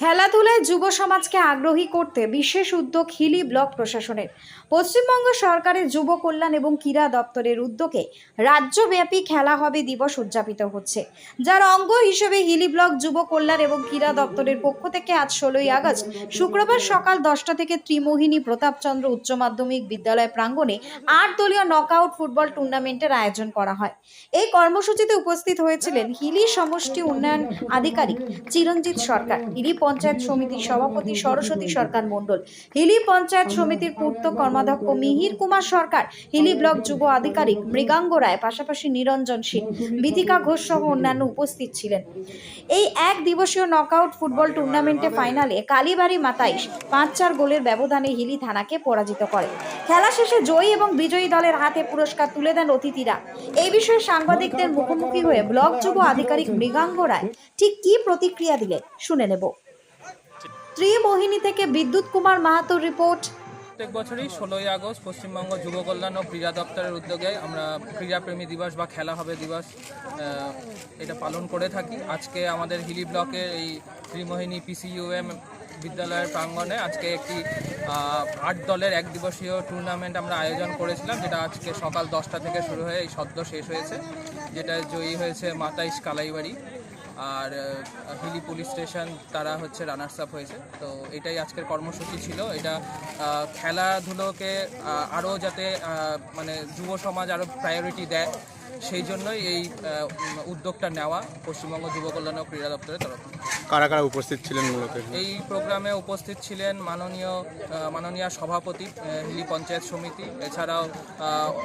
খেলাধুলায় যুব সমাজকে আগ্রহী করতে বিশেষ উদ্যোগ হিলি ব্লক প্রশাসনের। পশ্চিমবঙ্গ সরকারের যুব কল্যাণ এবং ক্রীড়া দপ্তরের উদ্যোগে রাজ্যব্যাপী খেলা হবে দিবস উদযাপিত হচ্ছে। যার অঙ্গ হিসেবে হিলি ব্লক যুব কল্যাণ এবং ক্রীড়া দপ্তরের পক্ষ থেকে আজ ষোলোই আগস্ট, শুক্রবার সকাল দশটা থেকে ত্রিমোহিনী প্রতাপচন্দ্র উচ্চ মাধ্যমিক বিদ্যালয় প্রাঙ্গণে আট দলীয় নকআউট ফুটবল টুর্নামেন্টের আয়োজন করা হয়। এই কর্মসূচিতে উপস্থিত হয়েছিলেন হিলি সমষ্টি উন্নয়ন আধিকারিক চিরঞ্জিত সরকার। হিলি পঞ্চায়েত সমিতির সভাপতি সরস্বতী সরকার মণ্ডল, হিলি পঞ্চায়েত সমিতির পূর্ত কর্মাধ্যক্ষ মিহির কুমার সরকার, হিলি ব্লক যুব আধিকারিক মৃগাঙ্গ রায়, পাশাপাশি নিরঞ্জন সিং, বিথিকা ঘোষ সহ অন্যান্য উপস্থিত ছিলেন। এই এক দিবসীয় নকআউট ফুটবল টুর্নামেন্টে ফাইনালে কালীবাড়ি মাতাইশ পাঁচ চার গোলের ব্যবধানে হিলি থানাকে পরাজিত করে। খেলা শেষে জয়ী এবং বিজয়ী দলের হাতে পুরস্কার তুলে দেন অতিথিরা। এই বিষয়ে সাংবাদিকদের মুখোমুখি হয়ে ব্লক যুব আধিকারিক মৃগাঙ্গ রায় ঠিক কী প্রতিক্রিয়া দিলে শুনে নেব। ত্রিমোহিনী থেকে বিদ্যুৎ কুমার মাহাতোর রিপোর্ট। প্রত্যেক বছরই ষোলোই আগস্ট পশ্চিমবঙ্গ যুব কল্যাণ ও ক্রীড়া দপ্তরের উদ্যোগে আমরা ক্রীড়াপ্রেমী দিবস বা খেলা হবে দিবস এটা পালন করে থাকি। আজকে আমাদের হিলি ব্লকের এই ত্রিমোহিনী পিসিইউএম বিদ্যালয়ের প্রাঙ্গণে আজকে একটি আট দলের এক দিবসীয় টুর্নামেন্ট আমরা আয়োজন করেছিলাম, যেটা আজকে সকাল দশটা থেকে শুরু হয়ে এই সদ্য শেষ হয়েছে, যেটা জয়ী হয়েছে মাতাইশ কালাইবাড়ি। আর হিলি পুলিশ স্টেশন তারা হচ্ছে রানার্স আপ হয়েছে তো এটাই আজকের কর্মসূচি ছিল এটা খেলাধুলোকে আরও যাতে মানে যুব সমাজ আরও প্রায়োরিটি দেয়, সেই জন্যই এই উদ্যোগটা নেওয়া পশ্চিমবঙ্গ যুব কল্যাণ ও ক্রীড়া দপ্তরের তরফ থেকে। কারা কারা উপস্থিত ছিলেন মূলত এই প্রোগ্রামে উপস্থিত ছিলেন মাননীয় মাননীয় সভাপতি হিলি পঞ্চায়েত সমিতি এছাড়াও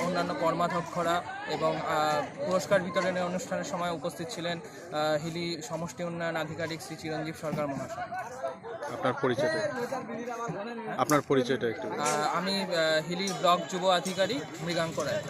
অন্যান্য কর্মাধ্যক্ষরা এবং পুরস্কার বিতরণের অনুষ্ঠানের সময় উপস্থিত ছিলেন হিলি সমষ্টি উন্নয়ন আধিকারিক শ্রী চিরঞ্জীব সরকার মহাশয়। আপনার পরিচয়টা আপনার পরিচয়টা একটু আমি হিলি ব্লক যুব আধিকারিক মৃগাঙ্ক রায়।